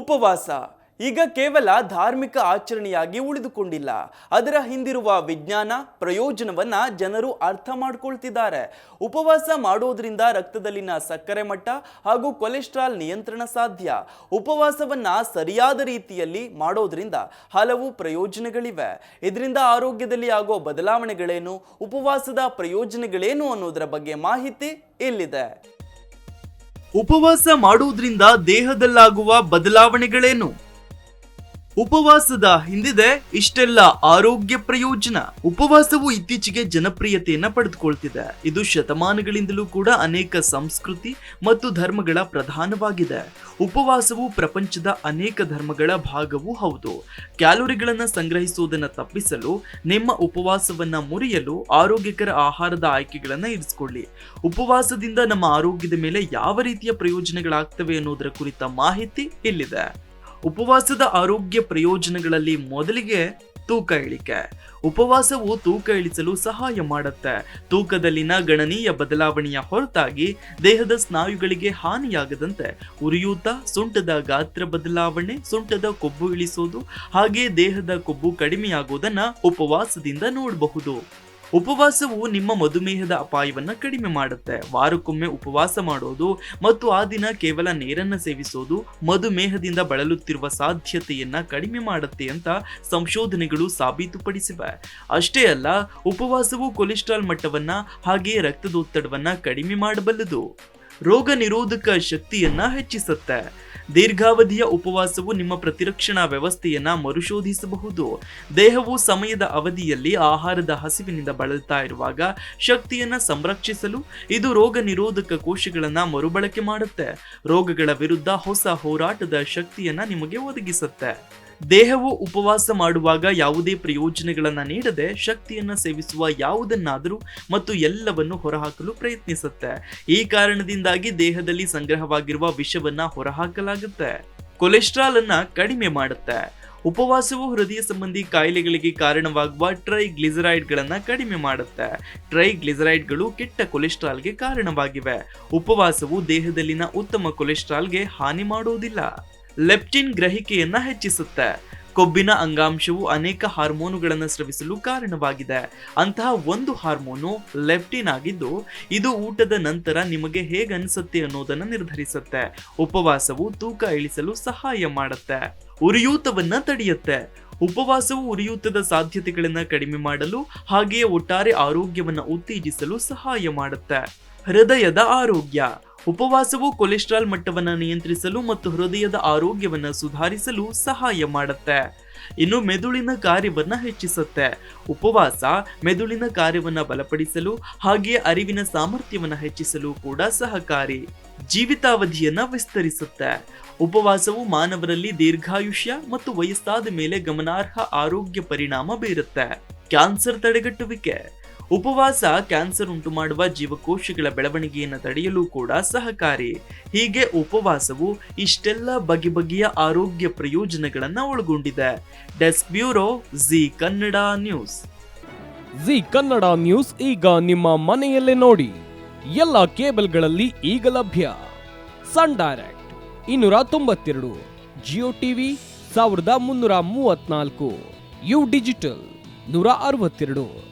ಉಪವಾಸ. ಈಗ ಕೇವಲ ಧಾರ್ಮಿಕ ಆಚರಣೆಯಾಗಿ ಉಳಿದುಕೊಂಡಿಲ್ಲ. ಅದರ ಹಿಂದಿರುವ ವಿಜ್ಞಾನ ಪ್ರಯೋಜನವನ್ನ ಜನರು ಅರ್ಥ ಮಾಡ್ಕೊಳ್ತಿದ್ದಾರೆ. ಉಪವಾಸ ಮಾಡೋದ್ರಿಂದ ರಕ್ತದಲ್ಲಿನ ಸಕ್ಕರೆ ಮಟ್ಟ ಹಾಗೂ ಕೊಲೆಸ್ಟ್ರಾಲ್ ನಿಯಂತ್ರಣ ಸಾಧ್ಯ. ಉಪವಾಸವನ್ನ ಸರಿಯಾದ ರೀತಿಯಲ್ಲಿ ಮಾಡೋದ್ರಿಂದ ಹಲವು ಪ್ರಯೋಜನಗಳಿವೆ. ಇದರಿಂದ ಆರೋಗ್ಯದಲ್ಲಿ ಆಗೋ ಬದಲಾವಣೆಗಳೇನು? ಉಪವಾಸದ ಪ್ರಯೋಜನಗಳೇನು ಅನ್ನೋದರ ಬಗ್ಗೆ ಮಾಹಿತಿ ಇಲ್ಲಿದೆ. ಉಪವಾಸ ಮಾಡುವುದರಿಂದ ದೇಹದಲ್ಲಾಗುವ ಬದಲಾವಣೆಗಳೇನು? ಉಪವಾಸದ ಹಿಂದಿದೆ, ಇಷ್ಟೆಲ್ಲ ಆರೋಗ್ಯ ಪ್ರಯೋಜನ. ಉಪವಾಸವು ಇತ್ತೀಚೆಗೆ ಜನಪ್ರಿಯತೆಯನ್ನ ಪಡೆದುಕೊಳ್ತಿದೆ. ಇದು ಶತಮಾನಗಳಿಂದಲೂ ಕೂಡ ಅನೇಕ ಸಂಸ್ಕೃತಿ ಮತ್ತು ಧರ್ಮಗಳ ಪ್ರಧಾನವಾಗಿದೆ. ಉಪವಾಸವು ಪ್ರಪಂಚದ ಅನೇಕ ಧರ್ಮಗಳ ಭಾಗವೂ ಹೌದು. ಕ್ಯಾಲೋರಿಗಳನ್ನು ಸಂಗ್ರಹಿಸುವುದನ್ನು ತಪ್ಪಿಸಲು, ನಿಮ್ಮ ಉಪವಾಸವನ್ನ ಮುರಿಯಲು ಆರೋಗ್ಯಕರ ಆಹಾರದ ಆಯ್ಕೆಗಳನ್ನು ಇರಿಸಿಕೊಳ್ಳಿ. ಉಪವಾಸದಿಂದ ನಮ್ಮ ಆರೋಗ್ಯದ ಮೇಲೆ ಯಾವ ರೀತಿಯ ಪ್ರಯೋಜನಗಳಾಗ್ತವೆ ಅನ್ನೋದರ ಕುರಿತ ಮಾಹಿತಿ ಇಲ್ಲಿದೆ. ಉಪವಾಸದ ಆರೋಗ್ಯ ಪ್ರಯೋಜನಗಳಲ್ಲಿ ಮೊದಲಿಗೆ ತೂಕ ಇಳಿಕೆ. ಉಪವಾಸವು ತೂಕ ಇಳಿಸಲು ಸಹಾಯ ಮಾಡುತ್ತೆ. ತೂಕದಲ್ಲಿನ ಗಣನೀಯ ಬದಲಾವಣೆಯ ಹೊರತಾಗಿ ದೇಹದ ಸ್ನಾಯುಗಳಿಗೆ ಹಾನಿಯಾಗದಂತೆ ಉರಿಯೂತ, ಸೊಂಟದ ಗಾತ್ರ ಬದಲಾವಣೆ, ಸೊಂಟದ ಕೊಬ್ಬು ಇಳಿಸೋದು, ಹಾಗೆ ದೇಹದ ಕೊಬ್ಬು ಕಡಿಮೆಯಾಗೋದನ್ನ ಉಪವಾಸದಿಂದ ನೋಡಬಹುದು. ಉಪವಾಸವು ನಿಮ್ಮ ಮಧುಮೇಹದ ಅಪಾಯವನ್ನು ಕಡಿಮೆ ಮಾಡುತ್ತೆ. ವಾರಕ್ಕೊಮ್ಮೆ ಉಪವಾಸ ಮಾಡೋದು ಮತ್ತು ಆ ದಿನ ಕೇವಲ ನೀರನ್ನು ಸೇವಿಸೋದು ಮಧುಮೇಹದಿಂದ ಬಳಲುತ್ತಿರುವ ಸಾಧ್ಯತೆಯನ್ನ ಕಡಿಮೆ ಮಾಡುತ್ತೆ ಅಂತ ಸಂಶೋಧನೆಗಳು ಸಾಬೀತುಪಡಿಸಿವೆ. ಅಷ್ಟೇ ಅಲ್ಲ, ಉಪವಾಸವು ಕೊಲೆಸ್ಟ್ರಾಲ್ ಮಟ್ಟವನ್ನ ಹಾಗೆ ರಕ್ತದೊತ್ತಡವನ್ನ ಕಡಿಮೆ ಮಾಡಬಲ್ಲದು. ರೋಗ ನಿರೋಧಕ ಶಕ್ತಿಯನ್ನ ಹೆಚ್ಚಿಸುತ್ತೆ. ದೀರ್ಘಾವಧಿಯ ಉಪವಾಸವು ನಿಮ್ಮ ಪ್ರತಿರಕ್ಷಣಾ ವ್ಯವಸ್ಥೆಯನ್ನ ಮರುಶೋಧಿಸಬಹುದು. ದೇಹವು ಸಮಯದ ಅವಧಿಯಲ್ಲಿ ಆಹಾರದ ಹಸಿವಿನಿಂದ ಬಳಲ್ತಾ ಇರುವಾಗ ಶಕ್ತಿಯನ್ನ ಸಂರಕ್ಷಿಸಲು ಇದು ರೋಗ ನಿರೋಧಕ ಕೋಶಗಳನ್ನ ಮರುಬಳಕೆ ಮಾಡುತ್ತೆ. ರೋಗಗಳ ವಿರುದ್ಧ ಹೊಸ ಹೋರಾಟದ ಶಕ್ತಿಯನ್ನ ನಿಮಗೆ ಒದಗಿಸುತ್ತೆ. ದೇಹವು ಉಪವಾಸ ಮಾಡುವಾಗ ಯಾವುದೇ ಪ್ರಯೋಜನಗಳನ್ನು ನೀಡದೆ ಶಕ್ತಿಯನ್ನು ಸೇವಿಸುವ ಯಾವುದನ್ನಾದರೂ ಮತ್ತು ಎಲ್ಲವನ್ನು ಹೊರಹಾಕಲು ಪ್ರಯತ್ನಿಸುತ್ತೆ. ಈ ಕಾರಣದಿಂದಾಗಿ ದೇಹದಲ್ಲಿ ಸಂಗ್ರಹವಾಗಿರುವ ವಿಷವನ್ನು ಹೊರಹಾಕಲಾಗುತ್ತೆ. ಕೊಲೆಸ್ಟ್ರಾಲ್ ಅನ್ನ ಕಡಿಮೆ ಮಾಡುತ್ತೆ. ಉಪವಾಸವು ಹೃದಯ ಸಂಬಂಧಿ ಕಾಯಿಲೆಗಳಿಗೆ ಕಾರಣವಾಗುವ ಟ್ರೈಗ್ಲಿಸರೈಡ್ಗಳನ್ನ ಕಡಿಮೆ ಮಾಡುತ್ತೆ. ಟ್ರೈಗ್ಲಿಸರೈಡ್ಗಳು ಕೆಟ್ಟ ಕೊಲೆಸ್ಟ್ರಾಲ್ಗೆ ಕಾರಣವಾಗಿವೆ. ಉಪವಾಸವು ದೇಹದಲ್ಲಿನ ಉತ್ತಮ ಕೊಲೆಸ್ಟ್ರಾಲ್ಗೆ ಹಾನಿ ಮಾಡುವುದಿಲ್ಲ. ಲೆಪ್ಟಿನ್ ಗ್ರಹಿಕೆಯನ್ನ ಹೆಚ್ಚಿಸುತ್ತೆ. ಕೊಬ್ಬಿನ ಅಂಗಾಂಶವು ಅನೇಕ ಹಾರ್ಮೋನುಗಳನ್ನು ಸ್ರವಿಸಲು ಕಾರಣವಾಗಿದೆ. ಅಂತಹ ಒಂದು ಹಾರ್ಮೋನು ಲೆಪ್ಟಿನ್ ಆಗಿದ್ದು, ಇದು ಊಟದ ನಂತರ ನಿಮಗೆ ಹೇಗೆ ಅನಿಸುತ್ತೆ ಅನ್ನೋದನ್ನು ನಿರ್ಧರಿಸುತ್ತೆ. ಉಪವಾಸವು ತೂಕ ಇಳಿಸಲು ಸಹಾಯ ಮಾಡುತ್ತೆ. ಉರಿಯೂತವನ್ನ ತಡೆಯುತ್ತೆ. ಉಪವಾಸವು ಉರಿಯೂತದ ಸಾಧ್ಯತೆಗಳನ್ನು ಕಡಿಮೆ ಮಾಡಲು, ಹಾಗೆಯೇ ಒಟ್ಟಾರೆ ಆರೋಗ್ಯವನ್ನು ಉತ್ತೇಜಿಸಲು ಸಹಾಯ ಮಾಡುತ್ತೆ. ಹೃದಯದ ಆರೋಗ್ಯ. ಉಪವಾಸವು ಕೊಲೆಸ್ಟ್ರಾಲ್ ಮಟ್ಟವನ್ನ ನಿಯಂತ್ರಿಸಲು ಮತ್ತು ಹೃದಯದ ಆರೋಗ್ಯವನ್ನ ಸುಧಾರಿಸಲು ಸಹಾಯ ಮಾಡುತ್ತೆ. ಇನ್ನು ಮೆದುಳಿನ ಕಾರ್ಯವನ್ನ ಹೆಚ್ಚಿಸುತ್ತೆ. ಉಪವಾಸ ಮೆದುಳಿನ ಕಾರ್ಯವನ್ನ ಬಲಪಡಿಸಲು ಹಾಗೆಯೇ ಅರಿವಿನ ಸಾಮರ್ಥ್ಯವನ್ನ ಹೆಚ್ಚಿಸಲು ಕೂಡ ಸಹಕಾರಿ. ಜೀವಿತಾವಧಿಯನ್ನ ವಿಸ್ತರಿಸುತ್ತೆ. ಉಪವಾಸವು ಮಾನವರಲ್ಲಿ ದೀರ್ಘಾಯುಷ್ಯ ಮತ್ತು ವಯಸ್ಸಾದ ಮೇಲೆ ಗಮನಾರ್ಹ ಆರೋಗ್ಯ ಪರಿಣಾಮ ಬೀರುತ್ತೆ. ಕ್ಯಾನ್ಸರ್ ತಡೆಗಟ್ಟುವಿಕೆ. ಉಪವಾಸ, ಕ್ಯಾನ್ಸರ್ ಉಂಟು ಮಾಡುವ ಜೀವಕೋಶಗಳ ಬೆಳವಣಿಗೆಯನ್ನು ತಡೆಯಲು ಕೂಡ ಸಹಕಾರಿ. ಹೀಗೆ ಉಪವಾಸವು ಇಷ್ಟೆಲ್ಲ ಬಗೆ ಬಗೆಯ ಆರೋಗ್ಯ ಪ್ರಯೋಜನಗಳನ್ನು ಒಳಗೊಂಡಿದೆ. Desk bureau, Zee Kannada news. Zee Kannada news ಈಗ ನಿಮ್ಮ ಮನೆಯಲ್ಲೇ ನೋಡಿ. ಎಲ್ಲ ಕೇಬಲ್ಗಳಲ್ಲಿ ಈಗ ಲಭ್ಯ. ಸನ್ ಡೈರೆಕ್ಟ್ ಇನ್ನೂರ ತೊಂಬತ್ತೆರಡು, ಜಿಯೋ ಟಿವಿ ಸಾವಿರದ ಮುನ್ನೂರ ಮೂವತ್ನಾಲ್ಕು ಯು ಡಿಜಿಟಲ್ ನೂರ ಅರವತ್ತೆರಡು.